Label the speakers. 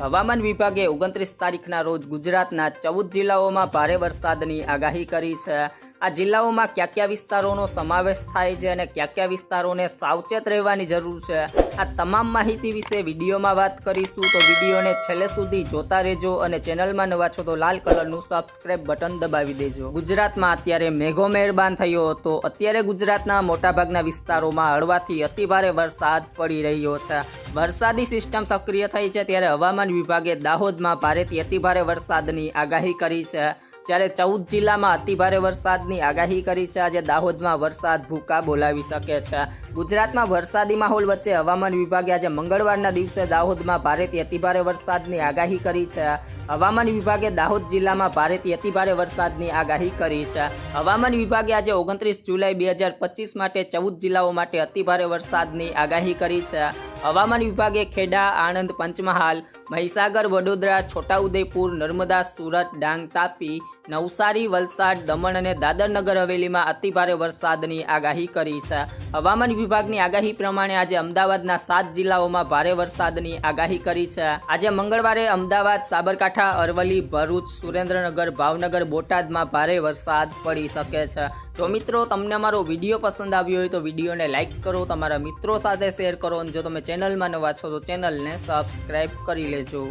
Speaker 1: હવામાન વિભાગે ઓગણત્રીસ તારીખના રોજ ગુજરાતના ચૌદ જિલ્લાઓમાં ભારે વરસાદની આગાહી કરી છે. આ જિલ્લાઓમાં કયા કયા વિસ્તારોનો સમાવેશ થાય છે અને કયા કયા વિસ્તારોને સાવચેત રહેવાની જરૂર છે, આ તમામ માહિતી વિશે વિડીયોમાં વાત કરીશું. તો વિડીયોને છેલ્લે સુધી જોતા રહેજો અને ચેનલમાં નવા છો તો લાલ કલરનું સબસ્ક્રાઇબ બટન દબાવી દેજો. ગુજરાતમાં અત્યારે મેઘો મહેરબાન થયો હતો. અત્યારે ગુજરાતના મોટાભાગના વિસ્તારોમાં હળવાથી અતિભારે વરસાદ પડી રહ્યો છે. વરસાદી સિસ્ટમ સક્રિય થઈ છે ત્યારે હવામાન વિભાગે દાહોદમાં ભારેથી અતિભારે વરસાદની આગાહી કરી છે. જ્યારે ચૌદ જિલ્લામાં અતિભારે વરસાદની આગાહી કરી છે. આજે દાહોદમાં વરસાદ ભૂકા બોલાવી શકે છે. ગુજરાતમાં વરસાદી માહોલ વચ્ચે હવામાન વિભાગે આજે મંગળવારના દિવસે દાહોદમાં ભારેથી અતિભારે વરસાદની આગાહી કરી છે. હવામાન વિભાગે દાહોદ જિલ્લામાં ભારેથી અતિભારે વરસાદની આગાહી કરી છે. હવામાન વિભાગે આજે ઓગણત્રીસ જુલાઈ બે હજાર પચીસ માટે ચૌદ જિલ્લાઓ માટે અતિભારે વરસાદની આગાહી કરી છે. હવામાન વિભાગે ખેડા, આણંદ, પંચમહાલ, મહીસાગર, વડોદરા, છોટાઉદેપુર, નર્મદા, સુરત, ડાંગ તાપી, નવસારી, વલસાડ, દમણ અને દાદરનગર હવેલીમાં અતિભારે વરસાદની આગાહી કરી છે. હવામાન વિભાગની આગાહી પ્રમાણે આજે અમદાવાદના સાત જિલ્લાઓમાં ભારે વરસાદની આગાહી કરી છે. આજે મંગળવારે અમદાવાદ, સાબરકાંઠા, અરવલ્લી, ભરૂચ, સુરેન્દ્રનગર, ભાવનગર, બોટાદમાં ભારે વરસાદ પડી શકે છે. જો મિત્રો, તમને અમારો વીડિયો પસંદ આવ્યો હોય તો વિડીયોને લાઇક કરો, તમારા મિત્રો સાથે શેર કરો અને જો તમે ચેનલમાં નવા છો તો ચેનલને સબસ્ક્રાઈબ કરી લેજો.